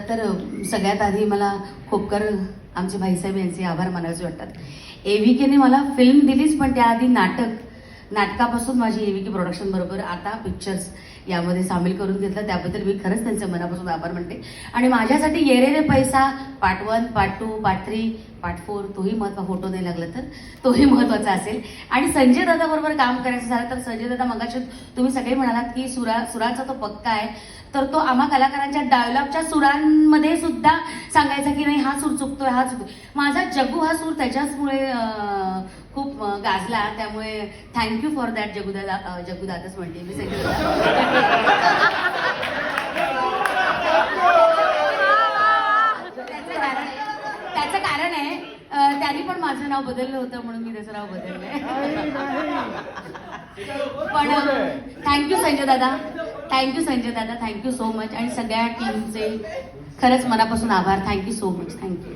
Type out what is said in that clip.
तर सगळ्यात आधी मला खोपकर आमचे भाईसाहेब यांचे आभार मानावेसे वाटतात. एव्हीकेने मला फिल्म दिलीच पण त्याआधी नाटक नाटकापासून माझी एव्हीके प्रोडक्शन बरोबर आता पिक्चर्स यामध्ये सामील करून घेतलं. त्याबद्दल मी खरंच त्यांचे मनापासून आभार म्हणते आणि माझ्यासाठी येरे रे पैसा part one part two part three part four तोही महत्वा फोटो नाही लागला तर तोही महत्त्वाचा असेल. आणि संजय दादा बरोबर काम करायचं झालं तर संजय दादा मगाशी तुम्ही सगळे म्हणालात की सुरा सुराचा तो पक्का आहे. तर तो आम्हा कलाकारांच्या डायलॉगच्या सुरांमध्ये सुद्धा सांगायचा की नाही हा सूर चुकतोय हा चुकतोय. माझा जगू हा सूर त्याच्याचमुळे खूप गाजला. त्यामुळे thank you for that Jagudada अं, जगुदादाच म्हणते मी संजय दादा त्याचं कारण त्याचं कारण आहे त्यांनी पण माझं नाव बदललं होतं म्हणून मी त्याचं नाव बदललंय. पण थँक्यू संजय दादा. थँक्यू संजय दादा. थँक्यू सो मच आणि सगळ्या टीमचे खरंच मनापासून आभार. Thank you so much thank you